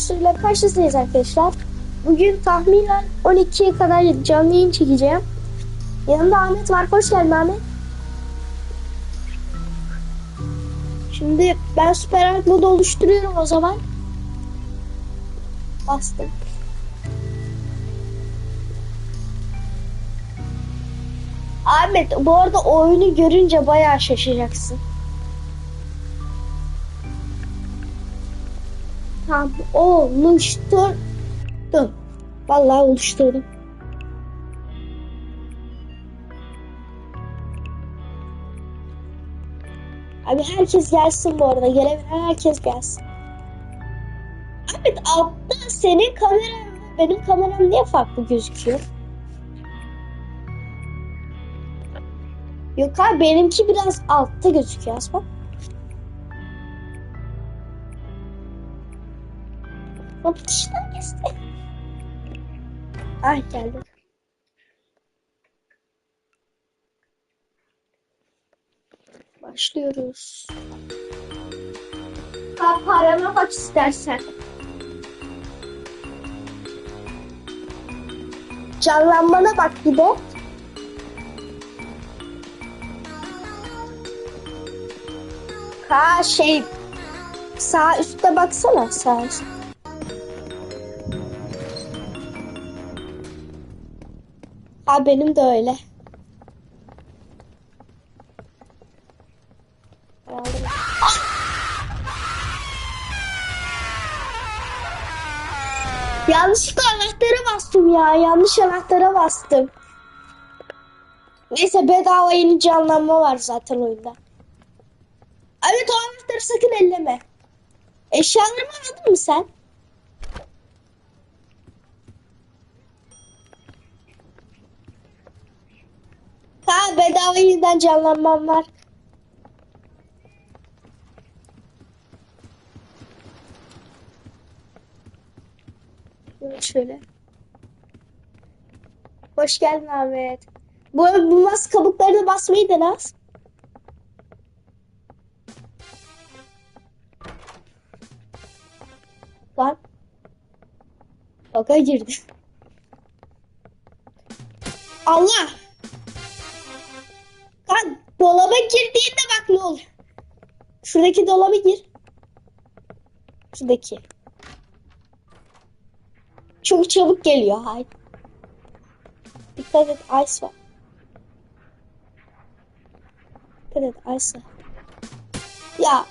videosuyla karşınızdayız arkadaşlar. Bugün tahminen 12'ye kadar canlı yayın çekeceğim. Yanımda Ahmet var. Hoş geldin Ahmet. Şimdi ben süper art modu oluşturuyorum o zaman. Bastım. Ahmet bu arada oyunu görünce bayağı şaşıracaksın. Tam oluşturdum. Vallahi oluşturdum. Abi herkes gelsin bu arada. Gelebilen herkes gelsin. Ahmet altta senin kameran benim kameram niye farklı gözüküyor? Yok abi benimki biraz altta gözüküyor az Hop dıştan geçti. Ay geldi. Başlıyoruz. Ha bak istersen. Canlanmana bak bir de. Ha şey sağ üstte baksana sağ üstte. Ha benim de öyle. Yanlışlıkla anahtara bastım ya. Yanlış anahtara bastım. Neyse bedava yeni canlanma var zaten oyunda. Evet o anahtarı sakın elleme. Eşyalarımı aldın mı sen? Bedava yeniden canlanmam var. Şöyle. Hoş geldin Ahmet. Bu, bu mas kabuklarına basmayı dene az. Lan. Baka girdi. Allah. Dolaba girdiğinde bak ne olur. Şuradaki dolaba gir. Şuradaki. Çok çabuk geliyor. Hayır. Dikkat et ice var. Dikkat et ice var. Ya.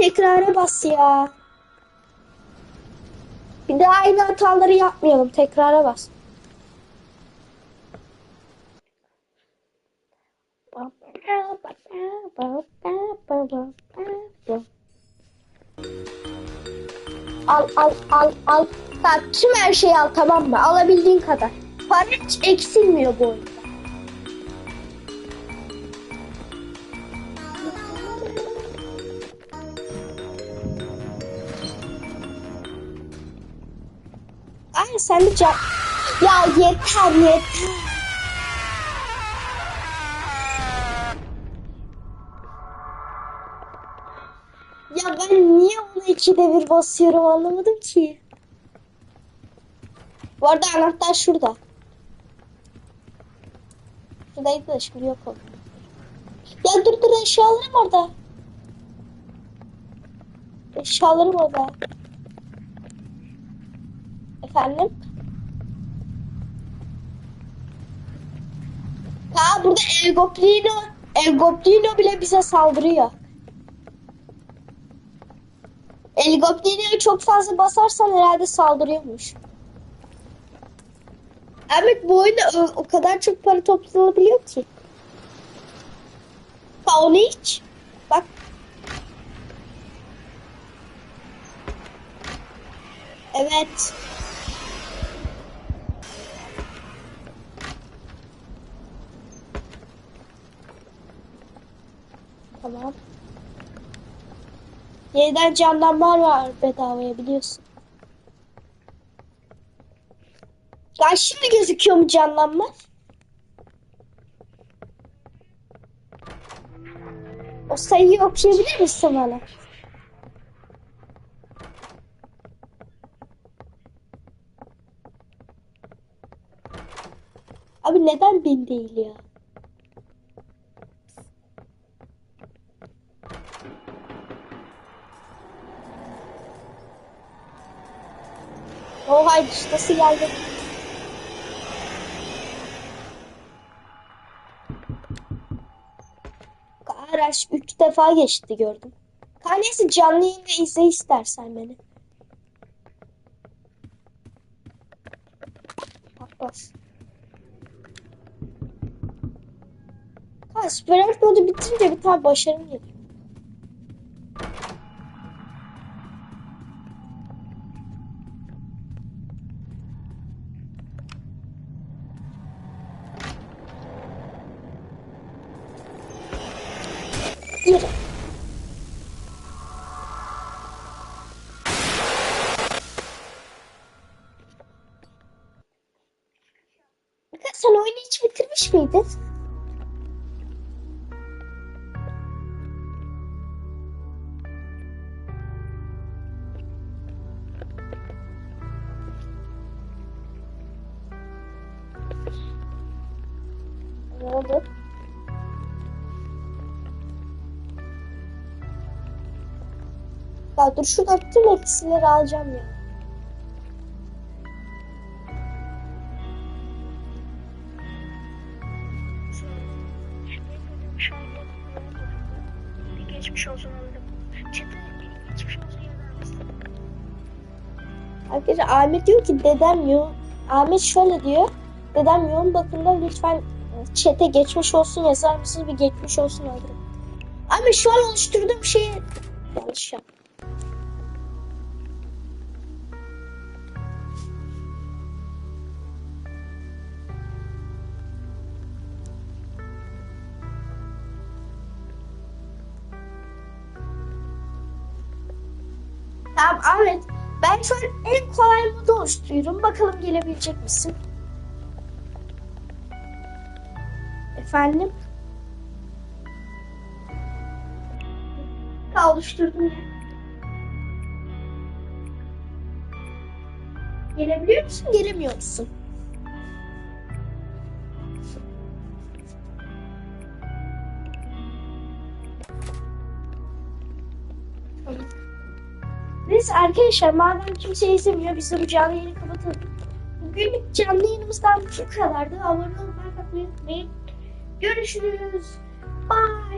Tekrara bas ya. Bir daha aynı hataları yapmayalım. Tekrara bas. Al al al al. Bak tüm her şeyi al tamam mı? Alabildiğin kadar. Para hiç eksilmiyor bu oyunda. Ay sen de can... Ya yeter yeter. Ya ben niye ona ikide bir basıyorum anlamadım ki. Bu arada anahtar şurada. Şuradaydı da şimdi yok oldu. Ya dur dur eşyalarım orada. Eşyalarım orada. Efendim? Ha burada El Goblino bile bize saldırıyor. El Goblino'yu çok fazla basarsan herhalde saldırıyormuş. Evet bu oyunda o, o kadar çok para toplanabiliyor ki. Ha onu hiç. Bak. Evet. Tamam. Yeniden canlanmalar var bedavaya biliyorsun. Ya şimdi gözüküyor mu canlanma? O sayıyı okuyabilir misin bana? Abi neden bin değil ya? Oha ustası geldi. Araç üç defa geçti gördüm. Kanesi canlı yayında izle istersen beni. Bak. Ha Spirit modu bitirince bir tane başarım geliyor. Bakın sen oyunu hiç bitirmiş miydin? Ne oldu? Ya dur şuradan tüm eksileri alacağım ya. Arkadaşlar Ahmet diyor ki dedem yoğun. Ahmet şöyle diyor. Dedem yoğun bakımda lütfen çete geçmiş olsun yazar mısınız? Bir geçmiş olsun alırım. Ahmet şu an oluşturduğum şeyi yanlış yap. Tamam Ahmet. Ben şu an en kolay modu oluşturuyorum. Bakalım gelebilecek misin? Efendim? Ha, oluşturdum ya. Gelebiliyor musun? Gelemiyor musun? Tamam. Neyse arkadaşlar madem kimse izlemiyor biz de bu canlı yayını kapatalım. Bugünlük canlı yayınımızdan bu kadardı. Abone olmayı unutmayın. Görüşürüz. Bye.